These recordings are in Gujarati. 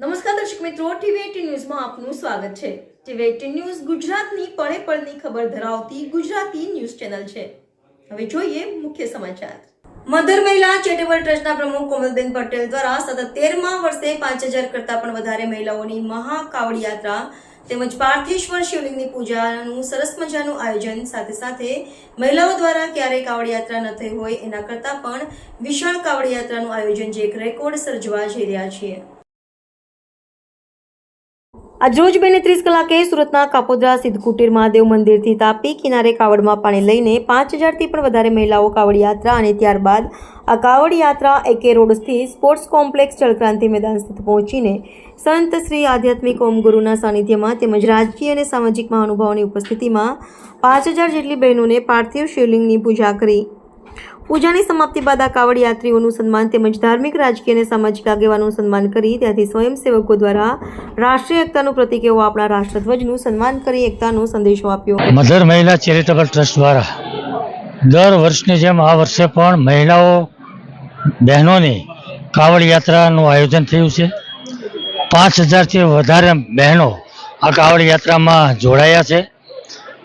નમસ્કાર દર્શક મિત્રો, ટીવી ન્યૂઝમાં આપનું સ્વાગત છે. ટીવી એટીન ન્યૂઝ ગુજરાતની પળે પળની ખબર ધરાવતી ગુજરાતી ન્યૂઝ ચેનલ છે. હવે જોઈએ મુખ્ય સમાચાર. મધર મહિલા ચેરિટેબલ ટ્રસ્ટના પ્રમુખ કોમલબેન પટેલ દ્વારા સતત તેરમા વર્ષે પાંચ હજાર કરતાં પણ વધારે મહિલાઓની મહાકાવડ યાત્રા તેમજ પાર્થેશ્વર શિવલિંગની પૂજાનું સરસ મજાનું આયોજન સાથે સાથે મહિલાઓ દ્વારા ક્યારેય કાવડ યાત્રા ન થઈ હોય એના કરતાં પણ વિશાળ કાવડ યાત્રાનું આયોજન જે એક રેકોર્ડ સર્જવા જઈ રહ્યા છીએ. આજ રોજ બેને ત્રીસ કલાકે સુરતના કાપોદ્રા સિદ્ધકુટીર મહાદેવ મંદિરથી તાપી કિનારે કાવડમાં પાણી લઈને પાંચ હજારથી પણ વધારે મહિલાઓ કાવડ યાત્રા અને ત્યારબાદ આ કાવડ યાત્રા એકે રોડ સ્પોર્ટ્સ કોમ્પ્લેક્સ જળક્રાંતિ મેદાન સ્થિત પહોંચીને સંત શ્રી આધ્યાત્મિક ઓમગુરુના સાનિધ્યમાં તેમજ રાજકીય અને સામાજિક મહાનુભાવોની ઉપસ્થિતિમાં પાંચ હજાર જેટલી બહેનોને પાર્થિવ શિવલિંગની પૂજા કરી. પૂજાની સમાપ્તિ બાદ આ કાવડ યાત્રીઓનું સન્માન તેમજ ધાર્મિક, રાજકીય અને સામાજિક આગેવાનોનું સન્માન કરી ત્યાંથી સ્વયંસેવકો દ્વારા રાષ્ટ્રીય એકતાનું પ્રતિક એવો આપણા રાષ્ટ્રધ્વજનું સન્માન કરી એકતાનો સંદેશો આપ્યો. મધર મહિલા ચેરિટેબલ ટ્રસ્ટ દ્વારા દર વર્ષની જેમ આ વર્ષે પણ મહિલાઓ, બહેનોની કાવડ યાત્રાનું આયોજન થયું છે. પાંચ હજારથી વધારે બહેનો આ કાવડ યાત્રામાં જોડાયા છે.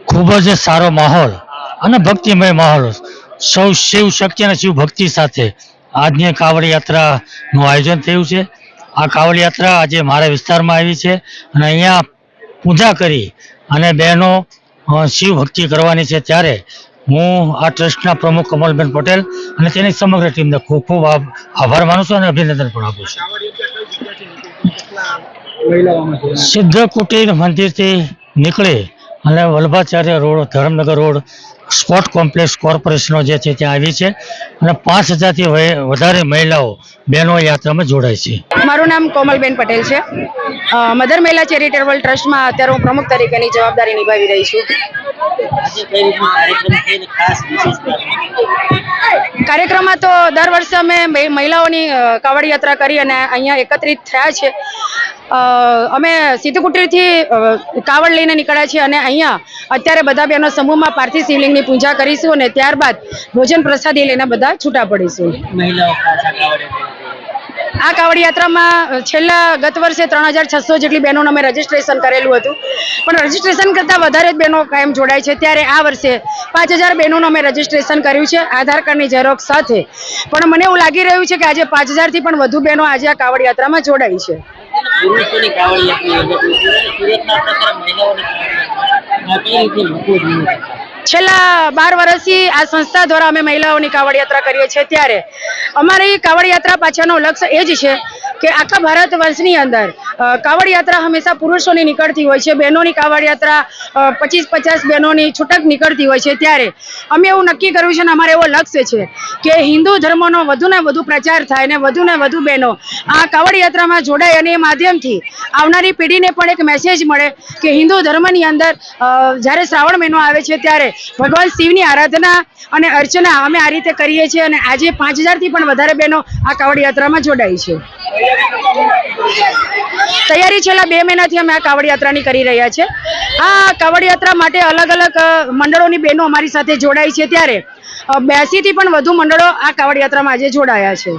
ખૂબ જ સારો માહોલ અને ભક્તિમય માહોલ સૌ શિવ શક્તિ અને શિવ ભક્તિ સાથે આજની કાવડ યાત્રાનું આયોજન થયું છે. આ કાવડ યાત્રા આજે મારા વિસ્તારમાં આવી છે અને અહીંયા પૂજા કરી અને બહેનો શિવ ભક્તિ કરવાની છે ત્યારે હું આ ટ્રસ્ટના પ્રમુખ કમલબેન પટેલ અને તેની સમગ્ર ટીમને ખૂબ ખૂબ આભ- આભાર માનું છું અને અભિનંદન પણ આપું છું. સિદ્ધ કુટીર મંદિરથી નીકળી અને Vallabhacharya road, Dharamnagar road sport complex કોર્પોરેશનો જે છે ત્યાં આવી છે. અને પાંચ હજારથી વધારે મહિલાઓ બહેનો યાત્રામાં જોડાય છે. મારું નામ કોમલબેન પટેલ છે. મધર મહિલા ચેરિટેબલ ટ્રસ્ટમાં અત્યારે હું પ્રમુખ તરીકેની જવાબદારી નિભાવી રહી છું. કાર્યક્રમમાં તો દર વર્ષે અમે મહિલાઓની કાવડ યાત્રા કરી અને અહીંયા એકત્રિત થયા છે. અમે સિદ્ધકુટીરથી કાવડ લઈને નીકળ્યા છીએ અને અહીંયા અત્યારે બધા બહેનો સમૂહમાં પાર્થિવ શિવલિંગની પૂજા કરીશું અને ત્યારબાદ ભોજન પ્રસાદી લઈને બધા છૂટા પડીશું. આ કાવડ યાત્રામાં છેલ્લા ગત વર્ષે ત્રણ હજાર છસો જેટલી બહેનોનું અમે રજીસ્ટ્રેશન કરેલું હતું. પણ રજીસ્ટ્રેશન કરતાં વધારે જ બહેનો કાયમ જોડાય છે. ત્યારે આ વર્ષે પાંચ હજાર બહેનોનું અમે રજીસ્ટ્રેશન કર્યું છે આધાર કાર્ડની ઝેરોક્ષ સાથે. પણ મને એવું લાગી રહ્યું છે કે આજે પાંચ હજારથી પણ વધુ બહેનો આજે આ કાવડ યાત્રામાં જોડાઈ છે. કાવડ યાત્રા છેલ્લા બાર વર્ષથી આ સંસ્થા દ્વારા અમે મહિલાઓની કાવડ યાત્રા કરીએ છીએ ત્યારે. અમારી કાવડ યાત્રા પાછળનો લક્ષ્ય એ જ છે કે આખા ભારત વર્ષની અંદર કાવડ યાત્રા હંમેશા પુરુષોની નીકળતી હોય છે, બહેનોની કાવડ યાત્રા પચીસ પચાસ બહેનોની છૂટક નીકળતી હોય છે ત્યારે. અમે એવું નક્કી કર્યું છે અને અમારે એવો લક્ષ્ય છે કે હિન્દુ ધર્મનો વધુ ને વધુ પ્રચાર થાય ને વધુ ને વધુ બહેનો આ કાવડ યાત્રામાં જોડાય અને એ માધ્યમથી આવનારી પેઢીને પણ એક મેસેજ મળે કે હિન્દુ ધર્મની અંદર જ્યારે શ્રાવણ મહિનો આવે છે ત્યારે ભગવાન શિવની આરાધના અને અર્ચના અમે આ રીતે કરીએ છીએ અને આજે પાંચ હજારથી પણ વધારે બહેનો આ કાવડ યાત્રામાં જોડાઈ છે. તૈયારી છેલ્લા બે મહિનાથી અમે આ કાવડ યાત્રાની કરી રહ્યા છે. આ કાવડ યાત્રા માટે અલગ અલગ મંડળોની બહેનો અમારી સાથે જોડાઈ છે ત્યારે બેસી થી પણ વધુ મંડળો આ કાવડ યાત્રામાં આજે જોડાયા છે.